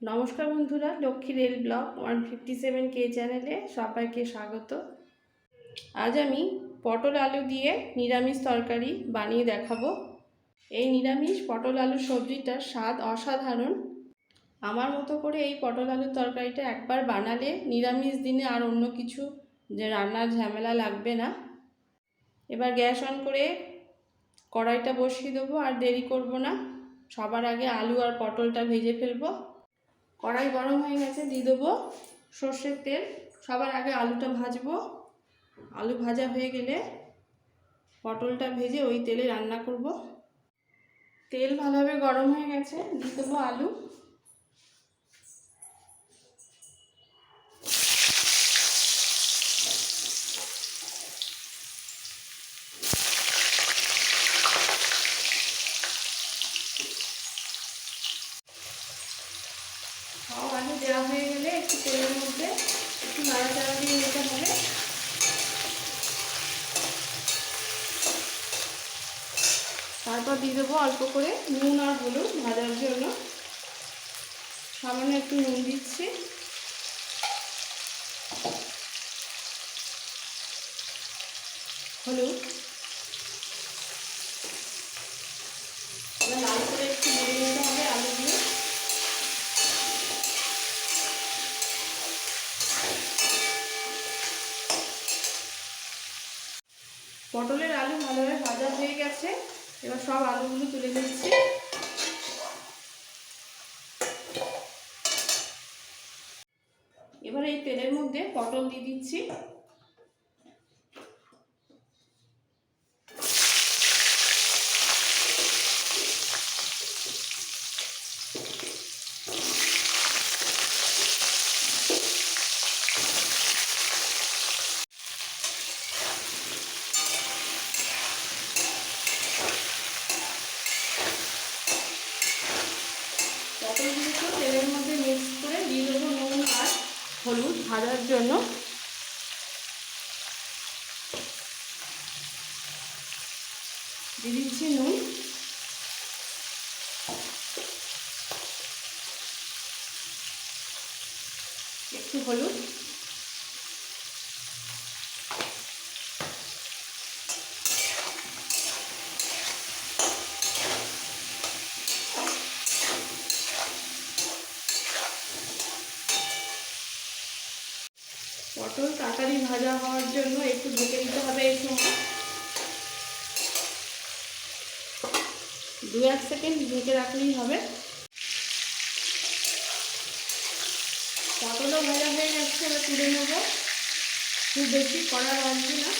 নমস্কার বন্ধুরা, Lakshmi rail blog one fifty seven কে চ্যানেলে সবাইকে স্বাগত। আজ আমি পটল আলু দিয়ে নিরামিষ তরকারি বানিয়ে দেখাবো। এই নিরামিষ পটল আলু সবজিটার স্বাদ অসাধারণ। আমার মতো করে এই পটল আলুর তরকারিটা একবার বানালে নিরামিষ দিনে আর অন্য কিছু যে রান্নার ঝামেলা লাগবে না। এবার গ্যাস অন করে কড়াইটা বসিয়ে দেবো আর দেরি করব না। সবার আগে আলু আর পটলটা ভেজে ফেলব। কড়াই গরম হয়ে গেছে, দিয়ে দেবো সর্ষের তেল। সবার আগে আলুটা ভাজবো। আলু ভাজা হয়ে গেলে পটলটা ভেজে ওই তেলে রান্না করব। তেল ভালোভাবে গরম হয়ে গেছে, দিয়ে দেবো আলু সব আলু দেওয়া হয়ে গেলে একটু তেলের মধ্যে একটু নাড়াচাড়া দিয়ে নিতে হবে। তারপর দিয়ে দেবো অল্প করে নুন আর হলুদ ভাজার জন্য। সামান্য একটু নুন দিচ্ছি। হলুদ এবার লাল করে একটু নেড়ে নিতে হবে আলুগুলো পটলের আলু ভালোভাবে ভাজা হয়ে গেছে। এবার সব আলুগুলো তুলে নিচ্ছি। এবার এই তেলের মধ্যে পটল দিয়ে দিচ্ছি পটলগুলোকে তেলের মধ্যে মিক্স করে দিয়ে দেবো নুন আর হলুদ ভাজার জন্য। দিচ্ছি নুন। একটু হলুদ। পটল তাড়াতাড়ি ভাজা হওয়ার জন্য একটু ঢেকে দিতে হবে এই সময় দু এক সেকেন্ড ঢেকে রাখলেই হবে। পটলও ভাজা হয়ে গেছে তুলে নেব। খুব বেশি কড়া রাখবি না।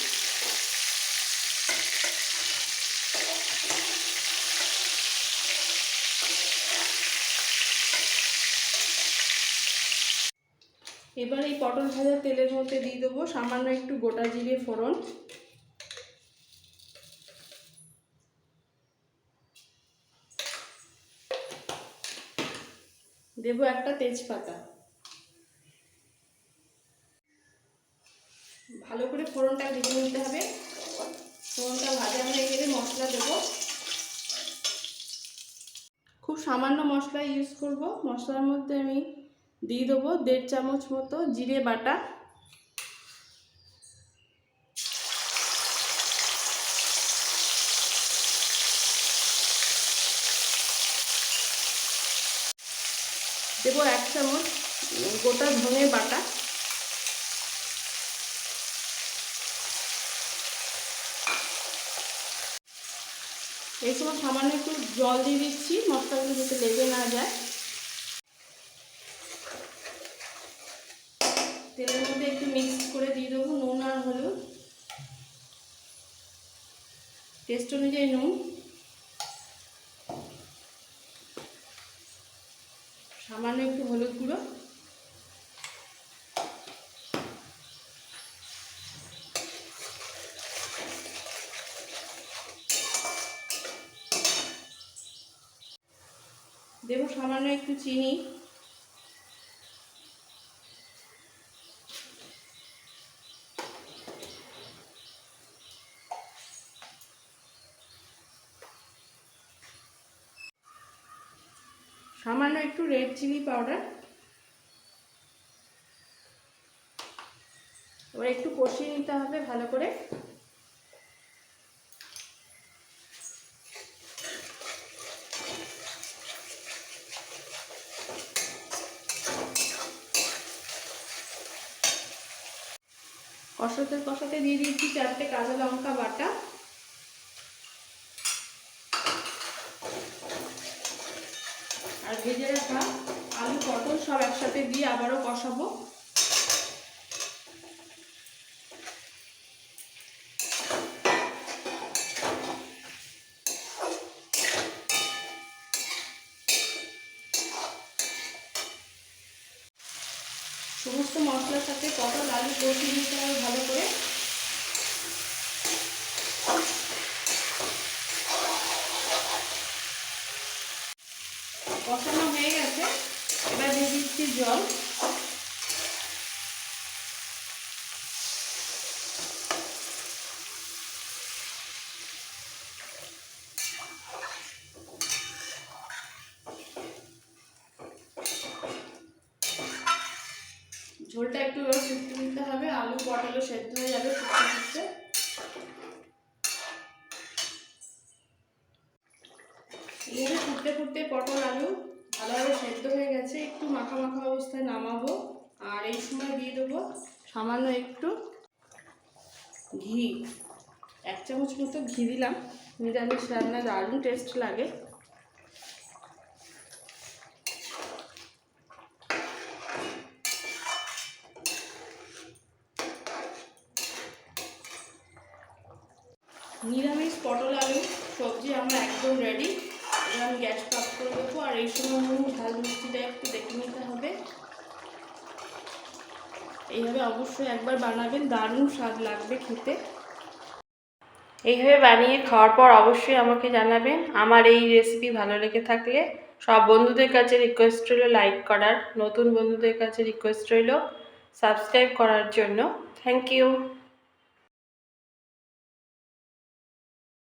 এবার এই পটল ভাজা তেলের মধ্যে দিয়ে দেবো সামান্য একটু গোটা জিরে ফোড়ন। দেবো একটা তেজপাতা। ভালো করে ফোড়নটা ভেজে নিতে হবে। ফোড়নটা ভাজা হয়ে গেলে মশলা দেবো। খুব সামান্য মশলা ইউজ করব। মশলার মধ্যে আমি দিয়ে দেবো দেড় চামচ মতো জিরে বাটা। দেবো এক চামচ গোটা ধনে বাটা। এই সময় সামান্য একটু জল দিয়ে দিচ্ছি, মশলাগুলো যাতে লেগে না যায়। তেলের মধ্যে একটু মিক্স করে দিয়ে দেবো, নুন আর হলুদ। টেস্ট অনুযায়ী নুন। সামান্য একটু হলুদ গুঁড়ো। দেবো সামান্য একটু চিনি। সামান্য একটু রেড চিলি পাউডার। এবার একটু কষিয়ে নিতে হবে ভালো করে। কষাতে কষাতে দিয়ে দিচ্ছি চারটে কাঁচা লঙ্কা বাটা আর ভেজে রাখা আলু, পটল সব একসাথে দিয়ে আবারও কষাবো। সমস্ত মশলার সাথে পটল, আলু কষিয়ে নিতে হবে ভালো করে। কষানো হয়ে গেছে। এবার দিয়ে দিচ্ছি জল। ঝোলটা একটু ফুটতে দিতে হবে। আলু, পটলও সেদ্ধ হয়ে যাবে এইভাবে ফুটতে ফুটতে পটল আলু ভালোভাবে সেদ্ধ হয়ে গেছে একটু মাখা মাখা অবস্থায় নামাবো আর এই সময় দিয়ে দেবো সামান্য একটু ঘি। এক চামচ মতো ঘি দিলাম। নিরামিষ রান্না দারুণ টেস্ট লাগে। নিরামিষ পটল আলু সবজি আমরা একদম রেডি এবার আমি গ্যাস করে দেবো আর এই সময় নুন ঝাল মিষ্টিটা একটু দেখে নিতে হবে। এইভাবে অবশ্যই একবার বানাবেন, দারুণ স্বাদ লাগবে খেতে। এইভাবে বানিয়ে খাওয়ার পর অবশ্যই আমাকে জানাবেন আমার এই রেসিপি ভালো লেগে থাকলে। সব বন্ধুদের কাছে রিকোয়েস্ট রইল লাইক করার, নতুন বন্ধুদের কাছে রিকোয়েস্ট রইল সাবস্ক্রাইব করার জন্য। Thank you